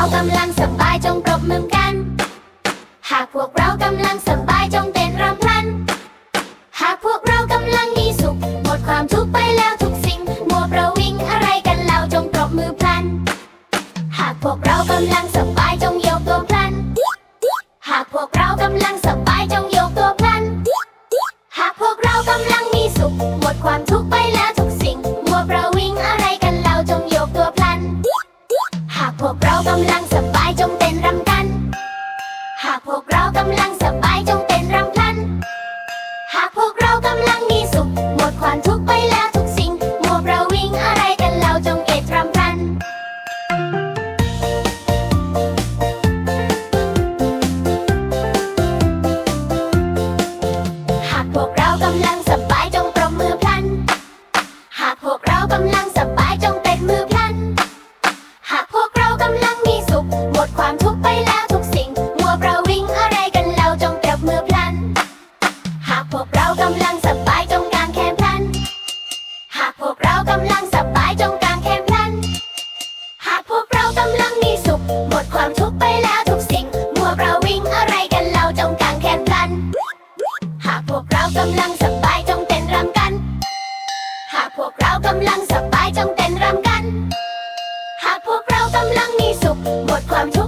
พวกเรากำลังสบายจงปรบมือกัน หากพวกเรากำลังสบายจงเต้นรำพลัน หากพวกเรากำลังมีสุข หมดความทุกข์ไปแล้วทุกสิ่งมัวประวิงอะไรกันเราจงปรบมือพลัน หากพวกเรากำลังสบายจงยกตัวพลัน หากพวกเรากำลังสบายจงยกตัวพลัน หากพวกเรากำลังมีสุข หมดความทุกข์ไปแล้วทุกสิ่งมัวประวิง วกเรากำลังสบายจงเต้นรำกัน หากพวกเรากำลังสบายจงเต้นรำพลัน หากพวกเรากำลังมีสุข หมดความทุกข์ไปแล้วทุกสิ่งมัวประวิงอะไรกันเราจงเอ็ดรำพลัน หากพวกเรากำลังสบายจง กพวกเรากำลังสบายจงกางแขนพลัน หากพวกเรากำลังมีสุข หมดความทุกข์ไปแล้วทุกสิ่ง มัวประวิงอะไรกันเราจงกางแขนพลัน หากพวกเรากำลังสบายจงเต้นรำกัน หากพวกเรากำลังสบายจงเต้นรำกัน หากพวกเรากำลังมีสุข หมดความทุกข์